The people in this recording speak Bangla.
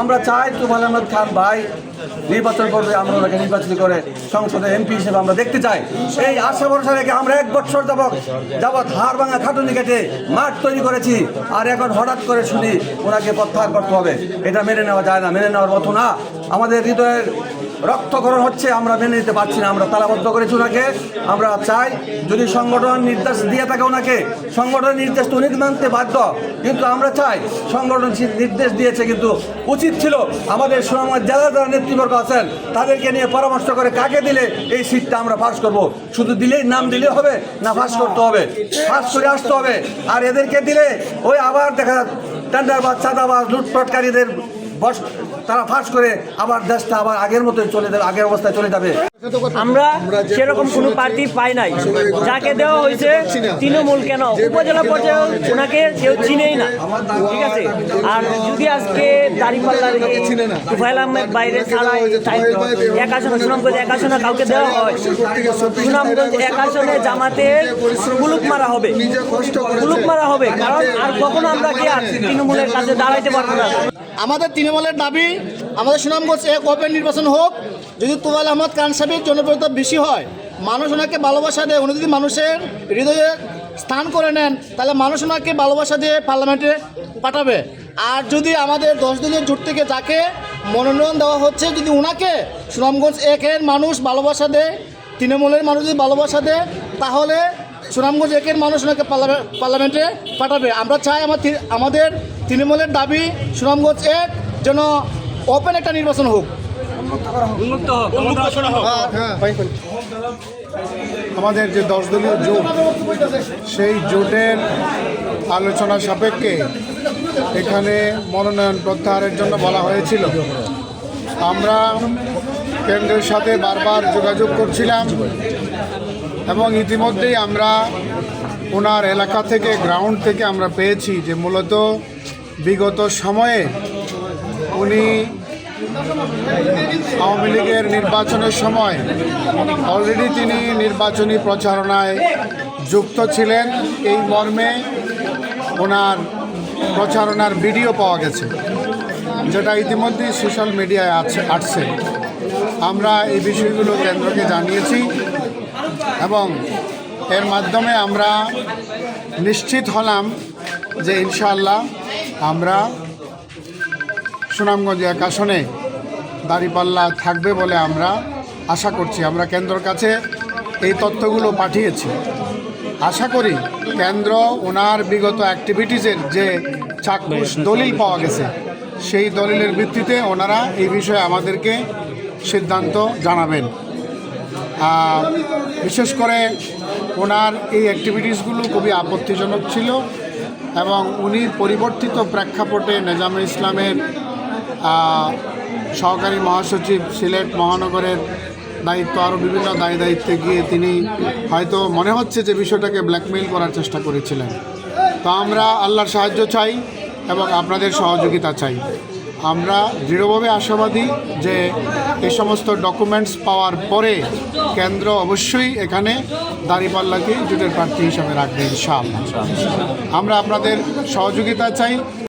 আমরা চাই তুফাল আহমদ খান ভাই নির্বাচন করবে, আমরা ওনাকে নির্বাচিত করে সংসদে এমপি হিসেবে আমরা দেখতে চাই। এই আশা ভরসা রেখে আমরা এক বছর যাবৎ যাবৎ হাড় ভাঙা খাটুনি কেটে মাঠ তৈরি করেছি আর এখন হঠাৎ করে শুনি ওনাকে প্রত্যাহার করতে হবে। এটা মেনে নেওয়া যায় না, মেনে নেওয়ার মতো না। আমাদের হৃদয়ের রক্তকরণ হচ্ছে, আমরা মেনে নিতে পারছি না, আমরা তালাবদ্ধ করেছি ওনাকে, আমরা চাই যদি সংগঠন নির্দেশ দিয়ে থাকে ওনাকে, সংগঠনের নির্দেশ তো উনি মানতে বাধ্য, কিন্তু আমরা চাই সংগঠন নির্দেশ দিয়েছে, কিন্তু উচিত ছিল আমাদের সুনামগঞ্জ যারা যারা নেতৃবর্গ আছেন, তাদেরকে নিয়ে পরামর্শ করে কাকে দিলে এই সিটটা আমরা পাস করব? শুধু দিলেই নাম দিলে হবে না পাস করতে হবে? পাস করে আসতে হবে। আর এদেরকে দিলে ওই আবার দেখা টেন্ডার বা চাঁদাবাজ, লুটপাটকারীদের বস তারা ফাঁস করে আবার দেশটা আবার আগের মতোই চলে যাবে আগের অবস্থায় চলে যাবে। আমরা সেরকম কোনো প্রার্থী পাই নাই। যাকে দেওয়া হয়েছে তৃণমূল কেন? উপজেলা পর্যায়ে ওনাকে কেউ চিনেই না। ঠিক আছে? আর যদি আজকে দাঁড়িপাল্লার তুফাইল আহমেদ বাইরে ছাড়া এক আসনে সুনামগঞ্জ এক আসনে কাউকে দেওয়া হয়। সুনামগঞ্জ এক আসনে জামাতে কুলুক মারা হবে। কুলুক মারা হবে। কারণ আর কখনো আমরা কি আর তৃণমূলের কাছে দাঁড়াইতে পারব না। আমাদের তৃণমূলের দাবি আমাদের সুনামগঞ্জ এক ওপেন নির্বাচন হোক, যদি তুফাইল আহমদ খান সাহেবের জনপ্রিয়তা বেশি হয়, মানুষ ওনাকে ভালোবাসা দেয়, উনি যদি মানুষের হৃদয়ে স্থান করে নেন, তাহলে মানুষ ওনাকে ভালোবাসা দিয়ে পার্লামেন্টে পাঠাবে। আর যদি আমাদের দশ দলীয় জোট থেকে যাকে মনোনয়ন দেওয়া হচ্ছে, যদি ওনাকে সুনামগঞ্জ একের মানুষ ভালোবাসা দেয়, তৃণমূলের মানুষ যদি ভালোবাসা দেয়, তাহলে সুনামগঞ্জ একের মানুষ ওনাকে পার্লামে- পার্লামেন্টে পাঠাবে। আমরা চাই আমার আমাদের তৃণমূলের দাবি সুনামগঞ্জ এক, যেন ওপেন একটা নির্বাচন হোক। আমাদের যে দশ দলীয় জোট সেই জোটের আলোচনা সাপেক্ষে এখানে মনোনয়ন প্রত্যাহারের জন্য বলা হয়েছিল। আমরা কেন্দ্রের সাথে বারবার যোগাযোগ করছিলাম এবং ইতিমধ্যেই আমরা ওনার এলাকা থেকে গ্রাউন্ড থেকে আমরা পেয়েছি যে মূলত বিগত সময়ে উনি আওয়ামী লীগের নির্বাচনের সময় অলরেডি তিনি নির্বাচনী প্রচারণায় যুক্ত ছিলেন। এই মর্মে ওনার প্রচারণার ভিডিও পাওয়া গেছে, যেটা ইতিমধ্যেই সোশ্যাল মিডিয়ায় আছে, আসছে। আমরা এই বিষয়গুলো কেন্দ্রকে জানিয়েছি এবং এর মাধ্যমে আমরা নিশ্চিত হলাম যে ইনশাআল্লাহ আমরা সুনামগঞ্জ এক আসনে দাঁড়িপাল্লা থাকবে বলে আমরা আশা করছি। আমরা কেন্দ্রর কাছে এই তথ্যগুলো পাঠিয়েছি। আশা করি কেন্দ্র ওনার বিগত অ্যাক্টিভিটিসের যে চাক্ষুষ দলিল পাওয়া গেছে, সেই দলিলের ভিত্তিতে ওনারা এই বিষয়ে আমাদেরকে সিদ্ধান্ত জানাবেন। বিশেষ করে ওনার এই অ্যাক্টিভিটিসগুলো খুবই আপত্তিজনক ছিল এবং উনি পরিবর্তিত প্রেক্ষাপটে নেজামে ইসলামের সহকারী মহাসচিব সিলেট মহানগরের দায়িত্ব আরও বিভিন্ন দায় দায়িত্বে গিয়ে তিনি হয়তো মনে হচ্ছে যে বিষয়টাকে ব্ল্যাকমেইল করার চেষ্টা করেছিলেন। তো আমরা আল্লাহর সাহায্য চাই এবং আপনাদের সহযোগিতা চাই। আমরা দৃঢ়ভাবে আশাবাদী যে এ সমস্ত ডকুমেন্টস পাওয়ার পরে কেন্দ্র অবশ্যই এখানে দাঁড়িপাল্লাকে জোটের প্রার্থী হিসাবে রাখবে, ইনশাআল্লাহ। আমরা আপনাদের সহযোগিতা চাই।